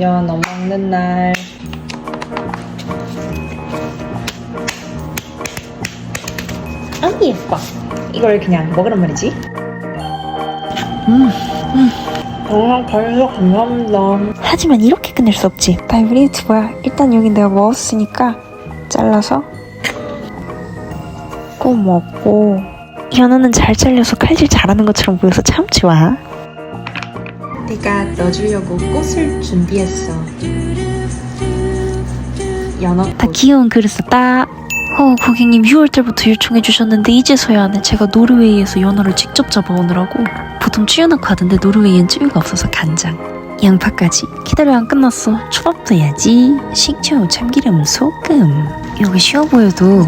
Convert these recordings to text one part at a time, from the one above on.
연어 먹는 날. 아 예뻐. 이걸 그냥 먹으란 말이지. 음, 음. 영상 봐주셔서 감사합니다. 하지만 이렇게 끝낼 수 없지. 다이브리트 뭐야? 일단 여기 내가 먹었으니까 잘라서 꼭 먹고 연어는 잘 잘려서 칼질 잘하는 것처럼 보여서 참 좋아. 내가 넣어주려고 꽃을 준비했어. 연어 다 꽃. 귀여운 그릇 썼다. 어, 고객님 6월 달부터 요청해 주셨는데 이제서야. 제가 노르웨이에서 연어를 직접 잡아오느라고 보통 찌유 넣고 하던데 노르웨이엔 찌유가 없어서 간장. 양파까지 기다려 안 끝났어 초밥도 해야지 식초 참기름 소금 여기 쉬워 보여도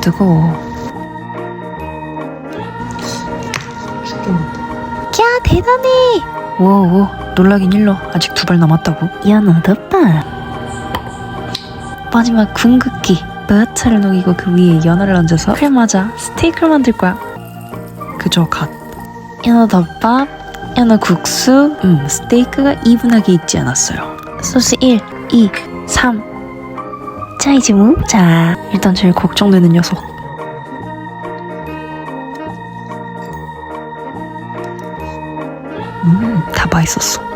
뜨거워 야 대단해 워워. 놀라긴 일러. 아직 두 발 남았다고. 연어 덮밥 마지막 궁극기. 버터를 녹이고 그 위에 연어를 얹어서. 그래 맞아. 스테이크를 만들 거야. 그저 갓. 연어 덮밥 연어 국수. 음 스테이크가 이분하게 익지 않았어요. 소스 1 2 3자 이제 먹자. 일단 제일 걱정되는 녀석 음 다 맛있었어